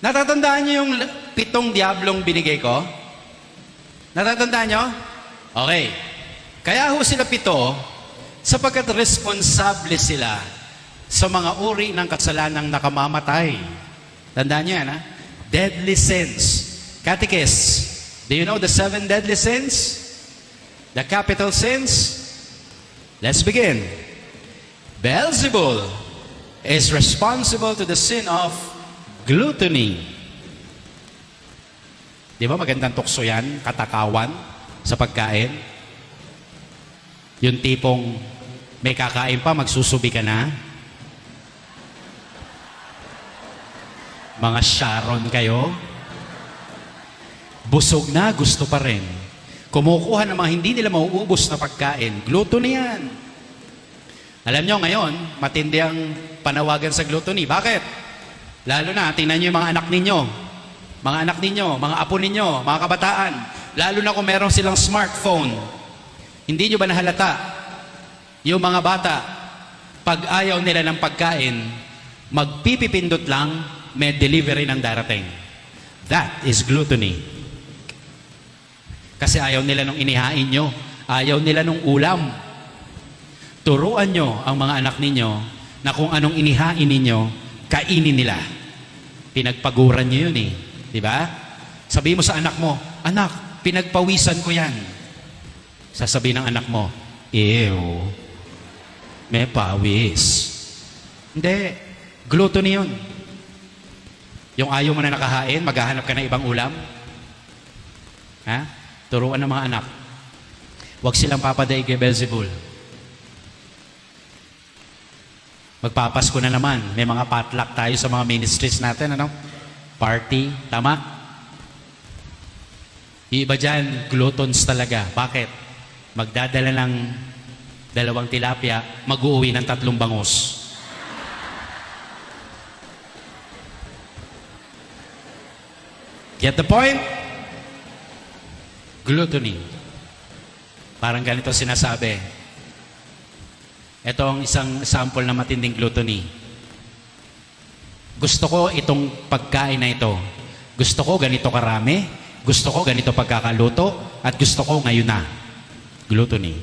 Natatandaan niyo yung pitong diablong binigay ko? Natatandaan niyo? Okay. Kaya ho sila pito, sapagkat responsable sila sa mga uri ng kasalanang nakamamatay. Tandaan niyo yan, ha? Deadly sins. Catechist, do you know the seven deadly sins? The capital sins? Let's begin. Beelzebul is responsible to the sin of gluttony. Di ba magandang tukso yan? Katakawan sa pagkain? Yung tipong may kakain pa, magsusubi ka na? Mga Sharon kayo? Busog na, gusto pa rin. Kumukuha ng mga hindi nila mauubos na pagkain. Gluttony yan. Alam nyo ngayon, matindi ang panawagan sa gluttony. Bakit? Lalo na, tingnan nyo yung mga anak ninyo. Mga anak ninyo, mga apo ninyo, mga kabataan. Lalo na kung meron silang smartphone. Hindi nyo ba nahalata? Yung mga bata, pag ayaw nila ng pagkain, magpipipindot lang, may delivery ng darating. That is gluttony. Kasi ayaw nila nung inihain nyo. Ayaw nila nung ulam. Turuan nyo ang mga anak ninyo na kung anong inihain ninyo, kainin nila. Pinagpaguran nyo yun eh. Di ba? Sabi mo sa anak mo, anak, pinagpawisan ko yan. Sasabi ng anak mo, ew, may pawis. Hindi, gluttony yun. Yung ayaw mo na nakahain, maghahanap ka ng ibang ulam. Ha? Turuan ng mga anak. Huwag silang papaday kay Belzebul. Magpapasko na naman. May mga potluck tayo sa mga ministries natin, ano? Party, tama? Yung iba dyan, gluttons talaga. Bakit? Magdadala ng dalawang tilapia, mag-uuwi ng tatlong bangus. Get the point? Gluttony. Parang ganito sinasabi. Ito ang isang sample na matinding gluttony. Gusto ko itong pagkain na ito. Gusto ko ganito karami. Gusto ko ganito pagkakaluto. At gusto ko ngayon na. Gluttony.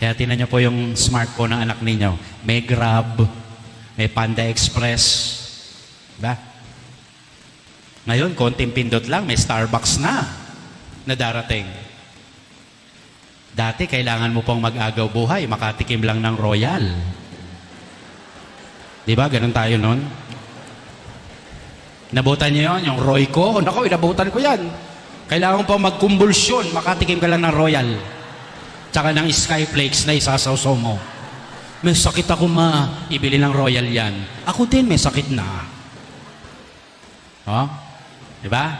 Kaya tinan niyo po yung smartphone ng anak ninyo. May Grab, may Panda Express. Diba? Ngayon, konting pindot lang, may Starbucks na na darating. Dati, kailangan mo pang mag-agaw buhay, makatikim lang ng royal. Di ba? Ganun tayo nun. Nabutan niyo yon yung Royco. Naku, inabutan ko yan. Kailangan pa magkumbulsyon, makatikim ka lang ng royal. Tsaka ng skyflakes na isasawsaw mo. May sakit ako ma, ibili ng royal yan. Ako din may sakit na. Oh? Di ba?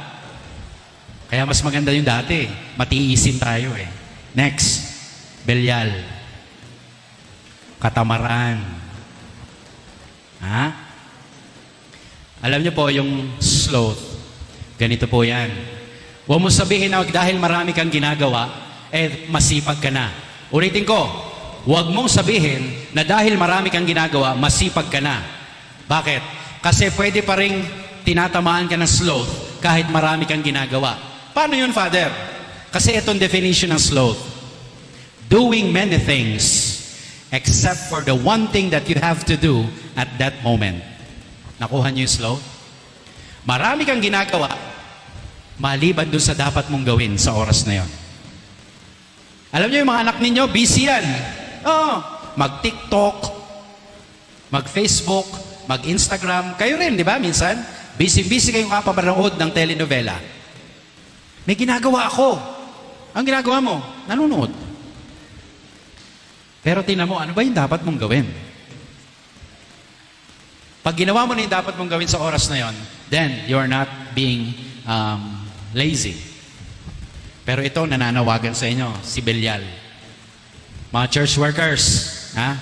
Kaya mas maganda yung dati. Matiisin tayo eh. Next, Belial. Katamaran. Ha? Alam niyo po yung sloth. Ganito po yan. Huwag mo sabihin na dahil marami kang ginagawa, eh masipag ka na. Ulitin ko, huwag mong sabihin na dahil marami kang ginagawa, masipag ka na. Bakit? Kasi pwede pa rin tinatamaan ka ng sloth kahit marami kang ginagawa. Paano yun, Father? Kasi itong definition ng sloth. Doing many things except for the one thing that you have to do at that moment. Nakuha niyo yung sloth? Marami kang ginagawa maliban dun sa dapat mong gawin sa oras na yon. Alam niyo yung mga anak ninyo, busy yan. Oo, mag-TikTok, mag-Facebook, mag-Instagram. Kayo rin, di ba, minsan? Busy-busy kayong kapapanood ng telenovela. May ginagawa ako. Ang ginagawa mo, nanonood. Pero tingnan mo, ano ba yung dapat mong gawin? Pag ginawa mo na yung dapat mong gawin sa oras na yon, then you're not being um, lazy. Pero ito, nananawagan sa inyo, si Belial. Mga church workers, ha?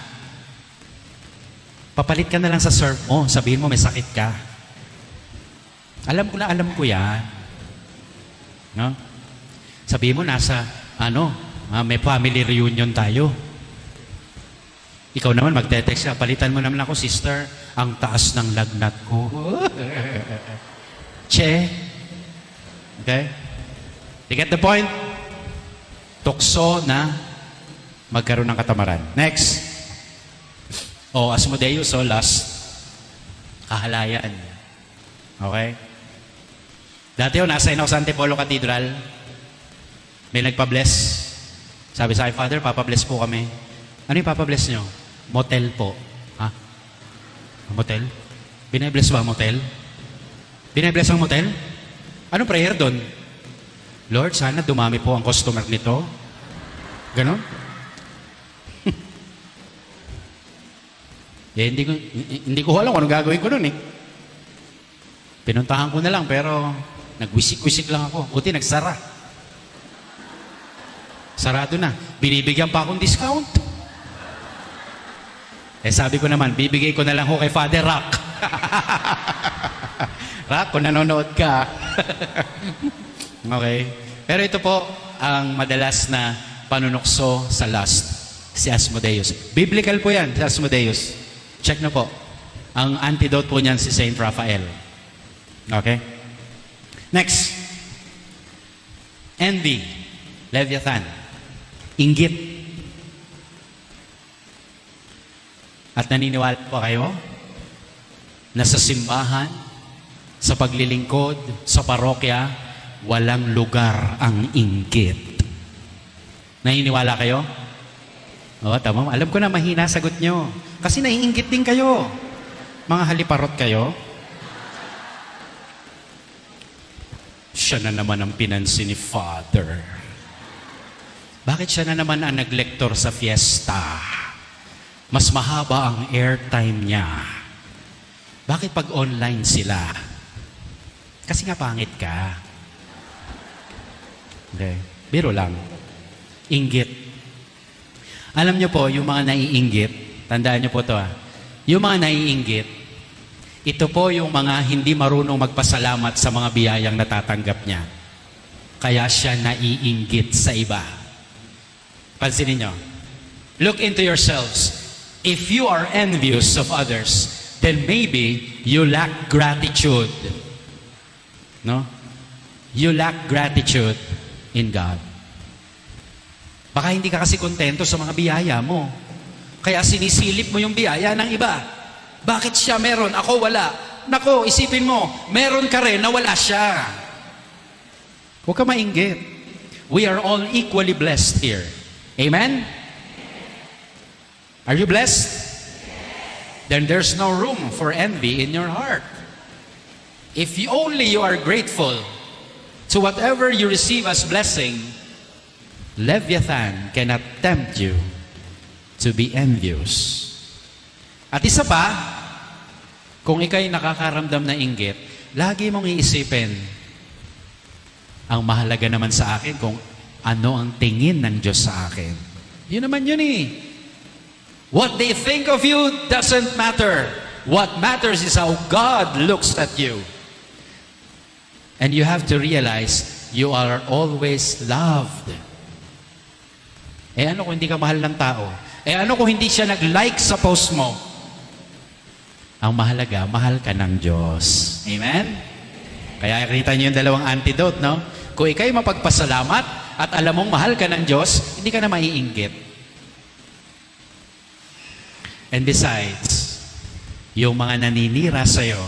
Papalit ka na lang sa serve mo. Sabihin mo, may sakit ka. Alam ko na, alam ko yan. No? Sabihin mo, nasa, ano, ah, may family reunion tayo. Ikaw naman magte-text ka, palitan mo naman ako, sister, ang taas ng lagnat ko. che. Okay? You get the point? Tukso na magkaroon ng katamaran. Next. O, Asmodeus, o last. Kahalayaan. Okay? Dati yun, nasa ako sa Antipolo Cathedral. May nagpa-bless. Sabi sa akin, Father, papabless po kami. Ano yung papabless nyo? Motel po. Ha? Motel? Binabless ba motel? Binabless ang motel? Anong prayer doon? Lord, sana dumami po ang customer nito. Ganon? eh, hindi ko, hindi ko alam kung anong gagawin ko noon eh. Pinuntahan ko na lang pero nagwisik-wisik lang ako. Buti nagsara. Sarado na. Binibigyan pa akong discount. Eh sabi ko naman, bibigay ko na lang ho kay Father Rock. Rock, kung nanonood ka. okay. Pero ito po ang madalas na panunokso sa lust. Si Asmodeus. Biblical po yan, si Asmodeus. Check na po. Ang antidote po niyan si Saint Raphael. Okay? Next. Envy. Leviathan. Inggit. At naniniwala po kayo na sa simbahan, sa paglilingkod, sa parokya, walang lugar ang inggit. Naniniwala kayo? Oo, tama. Alam ko na mahina sagot nyo. Kasi naiinggit din kayo. Mga haliparot kayo. Siya na naman ang pinansin ni Father. Bakit siya na naman ang naglektor sa fiesta? Mas mahaba ang airtime niya. Bakit pag online sila? Kasi nga pangit ka. Okay. Biro lang. Inggit. Alam niyo po, yung mga naiinggit, tandaan niyo po to ah, yung mga naiinggit, ito po yung mga hindi marunong magpasalamat sa mga biyayang natatanggap niya. Kaya siya naiinggit sa iba. Pansinin niyo. Look into yourselves. If you are envious of others, then maybe you lack gratitude. No? You lack gratitude in God. Baka hindi ka kasi kontento sa mga biyaya mo. Kaya sinisilip mo yung biyaya ng iba. Bakit siya meron? Ako wala. Nako, isipin mo, meron ka rin na wala siya. Huwag ka mainggit. We are all equally blessed here. Amen? Are you blessed? Then there's no room for envy in your heart. If you only you are grateful to whatever you receive as blessing, Leviathan cannot tempt you to be envious. At isa pa, kung ikay nakakaramdam na inggit, lagi mong iisipin, ang mahalaga naman sa akin kung ano ang tingin ng Diyos sa akin. Yun naman yun eh. What they think of you doesn't matter. What matters is how God looks at you. And you have to realize you are always loved. Eh ano kung hindi ka mahal ng tao? Eh ano kung hindi siya nag-like sa post mo? Ang mahalaga, mahal ka ng Diyos. Amen? Kaya kita niyo yung dalawang antidote, no? Kung ikay mapagpasalamat at alam mong mahal ka ng Diyos, hindi ka na maiinggit. And besides, yung mga naninira sa'yo,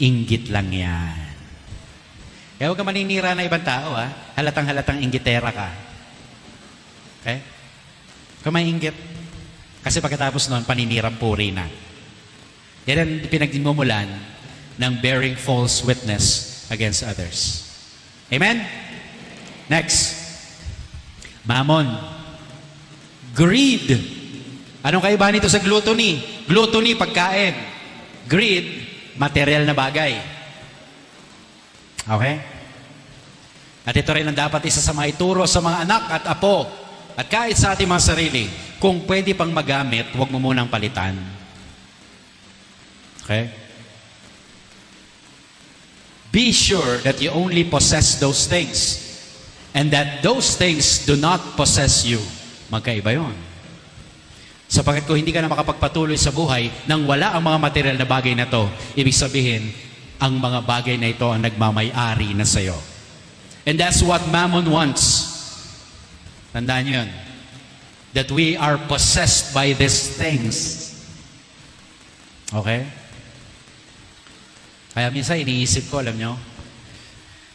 inggit lang yan. Kaya huwag ka maninira na ibang tao, ha? Halatang-halatang inggitera ka. Okay? Huwag ka. Kasi pagkatapos noon, paninirang puri na. Yan ang pinagmumulan ng bearing false witness against others. Amen? Next. Mammon. Greed. Anong kaiba nito sa gluttony? Gluttony, pagkain. Greed, material na bagay. Okay? At ito rin ang dapat isa sa mga ituro sa mga anak at apo at kahit sa ating mga sarili. Kung pwede pang magamit, huwag mo munang palitan. Okay? Be sure that you only possess those things and that those things do not possess you. Magkaiba yon. Sapagkat kung hindi ka na makapagpatuloy sa buhay nang wala ang mga material na bagay na to, ibig sabihin, ang mga bagay na ito ang nagmamay-ari na sa'yo. And that's what mammon wants. Tandaan niyo yun. That we are possessed by these things. Okay? Kaya minsan iniisip ko, alam nyo,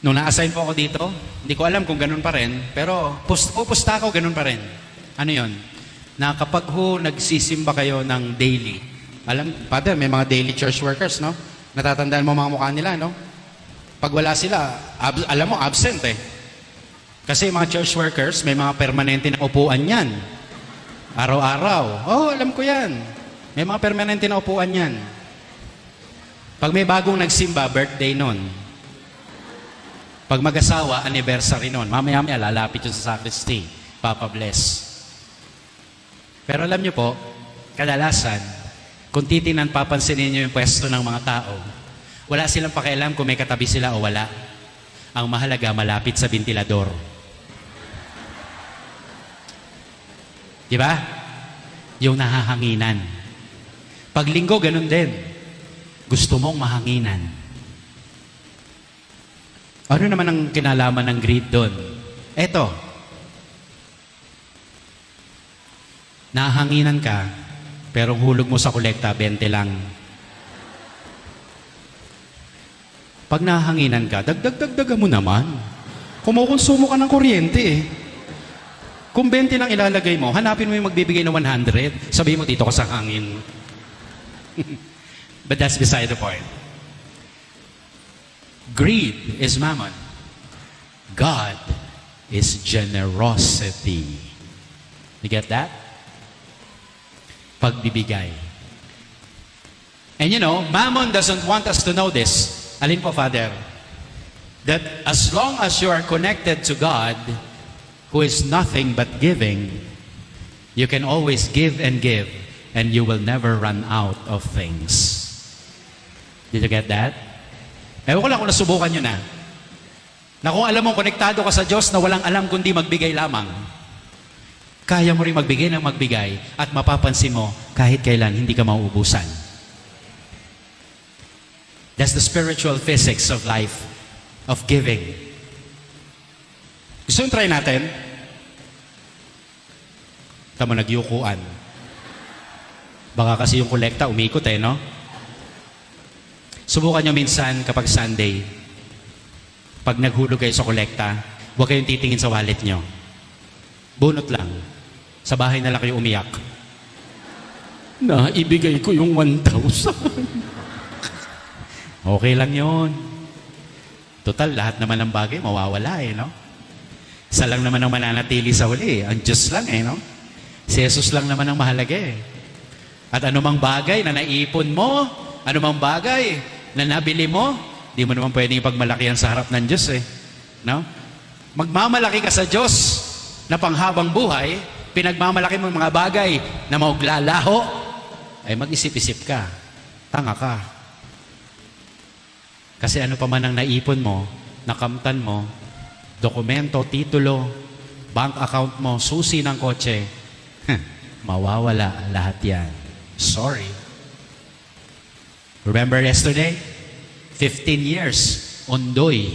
nung na-assign po ako dito, hindi ko alam kung ganun pa rin, pero pust pupusta ako, ganun pa rin. Ano yon? Na kapag ho nagsisimba kayo ng daily, alam, Father, may mga daily church workers, no? Natatandaan mo mga mukha nila, no? Pag wala sila, ab- alam mo, absent eh. Kasi mga church workers, may mga permanente na upuan yan. Araw-araw. Oh, alam ko yan. May mga permanente na upuan yan. Pag may bagong nagsimba, birthday nun. Pag mag-asawa, anniversary nun. Mamaya-maya, lalapit yun sa sacristy. Papa bless. Pero alam niyo po, kadalasan, kung titinan, papansinin niyo yung pwesto ng mga tao, wala silang pakialam kung may katabi sila o wala. Ang mahalaga, malapit sa ventilador. Di ba? Yung nahahanginan. Pag linggo, ganun din. Gusto mong mahanginan. Ano naman ang kinalaman ng greed doon? Eto. Nahanginan ka, pero hulog mo sa kolekta, 20 lang. Pag nahanginan ka, dagdag-dagdagan mo naman. Kumukonsumo ka ng kuryente eh. Kung 20 lang ilalagay mo, hanapin mo yung magbibigay ng 100. Sabihin mo, dito ka sa hangin. But that's beside the point. Greed is mammon. God is generosity. You get that? Pagbibigay. And you know, mammon doesn't want us to know this. Alin po, Father? That as long as you are connected to God, who is nothing but giving, you can always give and give, and you will never run out of things. Did you get that? Ewan ko lang kung nasubukan nyo na. Na kung alam mo, konektado ka sa Diyos na walang alam kundi magbigay lamang. Kaya mo rin magbigay ng magbigay at mapapansin mo kahit kailan hindi ka mauubusan. That's the spiritual physics of life, of giving. Gusto nyo try natin? Tama nagyukuan. Baka kasi yung kolekta umikot eh, no? Subukan nyo minsan kapag Sunday, pag naghulog kayo sa kolekta, huwag kayong titingin sa wallet nyo. Bunot lang. Sa bahay na lang kayo umiyak. Na, ibigay ko yung 1,000. okay lang yon. Total, lahat naman ng bagay mawawala eh, no? Isa lang naman ang mananatili sa huli. Ang Diyos lang eh, no? Si Jesus lang naman ang mahalaga eh. At anumang bagay na naipon mo, anumang bagay na nabili mo, di mo naman pwedeng ipagmalakihan sa harap ng Diyos eh. No? Magmamalaki ka sa Diyos na panghabang buhay, pinagmamalaki mo mga bagay na mauglalaho, ay mag-isip-isip ka. Tanga ka. Kasi ano pa man ang naipon mo, nakamtan mo, dokumento, titulo, bank account mo, susi ng kotse, mawawala lahat yan. Sorry. Remember yesterday? 15 years, undoy,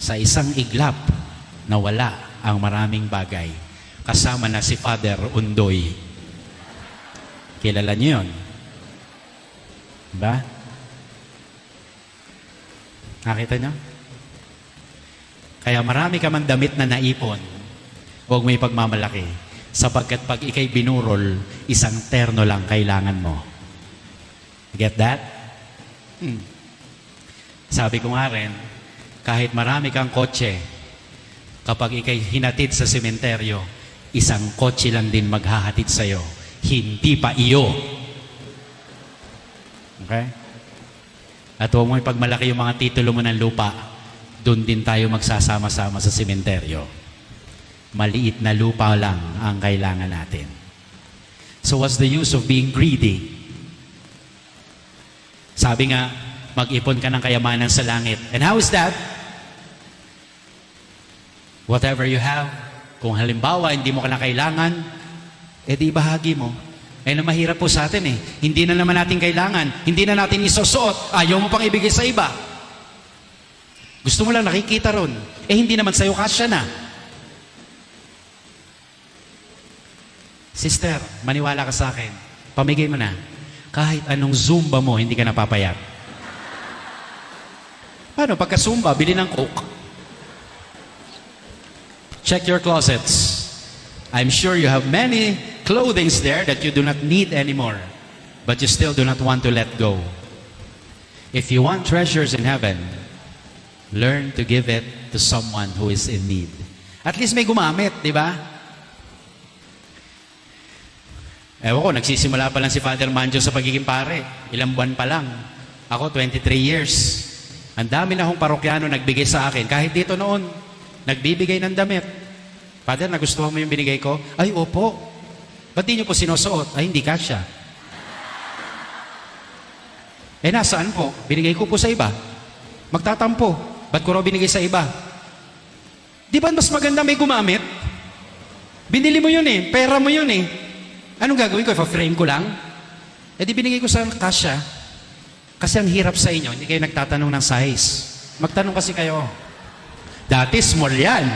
sa isang iglap, nawala ang maraming bagay. Kasama na si Father Undoy. Kilala niyo yun? Diba? Nakita niyo? Kaya marami ka man damit na naipon, huwag mo ipagmamalaki. Sapagkat pag ikay binurol, isang terno lang kailangan mo. Get that? Hmm. Sabi ko nga rin, kahit marami kang kotse, kapag ikay hinatid sa sementeryo, isang kotse lang din maghahatid sa'yo. Hindi pa iyo. Okay? At huwag mo ipagmalaki yung mga titulo mo ng lupa, doon din tayo magsasama-sama sa sementeryo. Maliit na lupa lang ang kailangan natin. So what's the use of being greedy? Sabi nga, mag-ipon ka ng kayamanan sa langit. And how is that? Whatever you have, kung halimbawa hindi mo ka na kailangan, Eh di bahagi mo. Eh na mahirap po sa atin eh. Hindi na naman natin kailangan. Hindi na natin isusuot. Ayaw mo pang ibigay sa iba. Gusto mo lang nakikita ron. Eh hindi naman sa'yo kasya na. Sister, maniwala ka sa akin. Pamigay mo na. Kahit anong zumba mo, hindi ka napapayat. Paano? Pagka zumba, bili ng coke. Check your closets. I'm sure you have many clothings there that you do not need anymore, but you still do not want to let go. If you want treasures in heaven, learn to give it to someone who is in need. At least may gumamit, di ba? Ewan ko, nagsisimula pa lang si Father Manjo sa pagiging pare. Ilang buwan pa lang. Ako, 23 years. Ang dami na akong parokyano nagbigay sa akin. Kahit dito noon, nagbibigay ng damit. Father, nagustuhan mo yung binigay ko? Ay, opo. Ba't di nyo po sinusuot? Ay, hindi kasya. Eh, nasaan po? Binigay ko po sa iba. Magtatampo. Ba't ko raw binigay sa iba? Di ba mas maganda may gumamit? Binili mo yun eh. Pera mo yun eh. Anong gagawin ko? Ipa-frame ko lang? Eh di binigay ko sa kasya. Kasi ang hirap sa inyo, hindi kayo nagtatanong ng size. Magtanong kasi kayo. Dati small yan.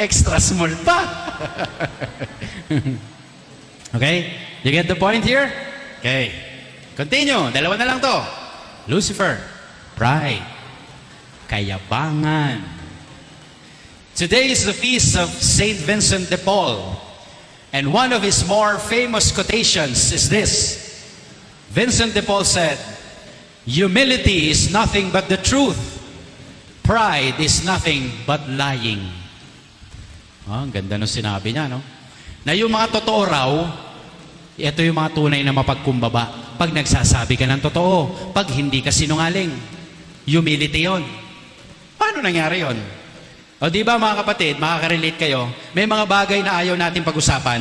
Extra small pa. okay? You get the point here? Okay. Continue. Dalawa na lang to. Lucifer. Pride. Kayabangan. Today is the feast of Saint Vincent de Paul. And one of his more famous quotations is this. Vincent de Paul said, Humility is nothing but the truth. Pride is nothing but lying. Ah, ang ganda nung sinabi niya, no? Na yung mga totoo raw, ito yung mga tunay na mapagkumbaba. Pag nagsasabi ka ng totoo, pag hindi ka sinungaling. Humility yon. Paano nangyari yon? O di ba mga kapatid, makaka-relate kayo, may mga bagay na ayaw natin pag-usapan.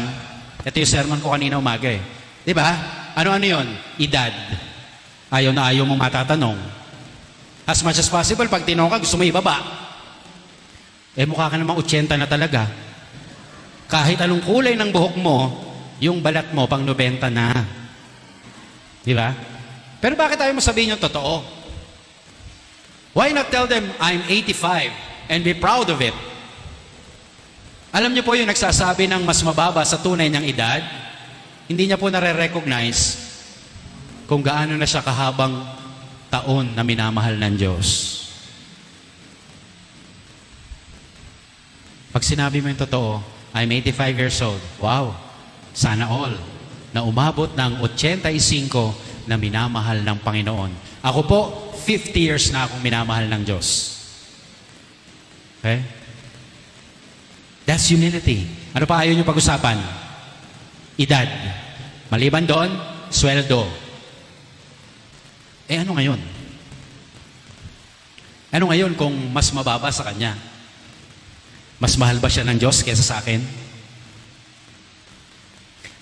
Ito yung sermon ko kanina umaga eh. Di ba? Ano-ano yon? Edad. Ayaw na ayaw mong matatanong. As much as possible, pag tinong ka, gusto mo ibaba. Eh mukha ka namang 80 na talaga. Kahit anong kulay ng buhok mo, yung balat mo pang 90 na. Di ba? Pero bakit tayo mo sabihin yung totoo? Why not tell them, I'm 85 and be proud of it? Alam niyo po yung nagsasabi ng mas mababa sa tunay niyang edad, hindi niya po nare-recognize kung gaano na siya kahabang taon na minamahal ng Diyos. Pag sinabi mo yung totoo, I'm 85 years old. Wow, sana all. Na umabot ng 85 na minamahal ng Panginoon. Ako po, 50 years na akong minamahal ng Diyos. Okay? That's humility. Ano pa ayaw nyo pag-usapan? Edad. Maliban doon, sweldo. Eh ano ngayon? Ano ngayon kung mas mababa sa kanya? Mas mahal ba siya ng Diyos kaysa sa akin?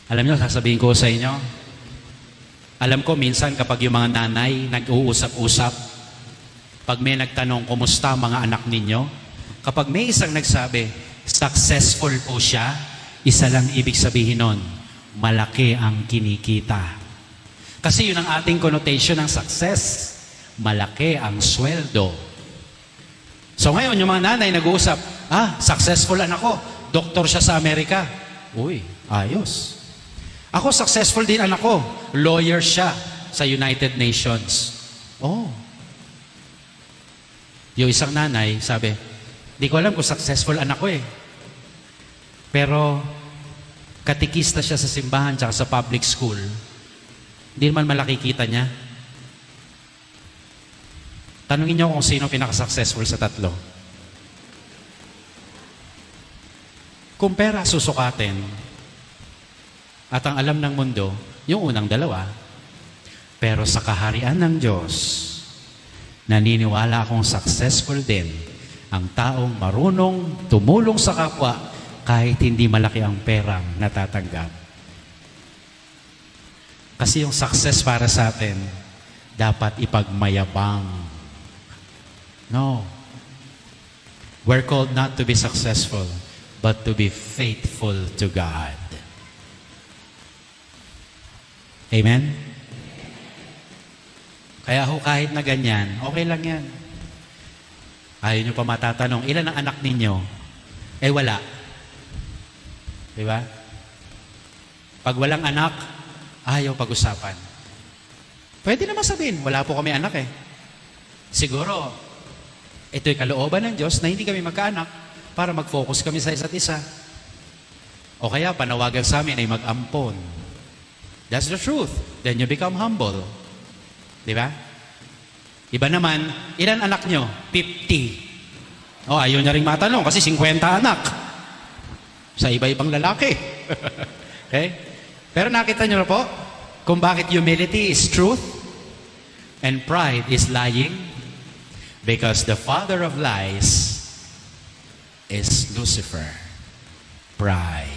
Alam niyo, sasabihin ko sa inyo, alam ko minsan kapag yung mga nanay nag-uusap-usap, pag may nagtanong, kumusta mga anak ninyo? Kapag may isang nagsabi, successful po siya, isa lang ibig sabihin nun, malaki ang kinikita. Kasi yun ang ating connotation ng success. Malaki ang sweldo. So ngayon, yung mga nanay nag-uusap, ah, successful anak ko. Doktor siya sa Amerika. Uy, ayos. Ako, successful din anak ko. Lawyer siya sa United Nations. Oh. Yung isang nanay, sabi, di ko alam kung successful anak ko eh. Pero, katikista siya sa simbahan tsaka sa public school. Hindi naman malaki kita niya. Tanungin niyo kung sino pinaka-successful sa tatlo. Kung pera susukatin, at ang alam ng mundo, yung unang dalawa. Pero sa kaharian ng Diyos, naniniwala akong successful din ang taong marunong tumulong sa kapwa kahit hindi malaki ang perang natatanggap. Kasi yung success para sa atin, dapat ipagmayabang. No. We're called not to be successful, but to be faithful to God. Amen? Kaya ho kahit na ganyan, okay lang yan. Ayaw nyo pa matatanong, ilan ang anak ninyo? Eh wala. Di ba? Pag walang anak, ayaw pag-usapan. Pwede naman sabihin, wala po kami anak eh. Siguro, ito'y kalooban ng Diyos na hindi kami magkaanak para mag-focus kami sa isa't isa. O kaya panawagan sa amin ay mag-ampon. That's the truth. Then you become humble. Di ba? Iba naman, ilan anak nyo? 50. Oh, ayaw niya rin matanong kasi 50 anak. Sa iba-ibang lalaki. okay? Pero nakita niyo na po kung bakit humility is truth and pride is lying? Because the father of lies is Lucifer. Pride.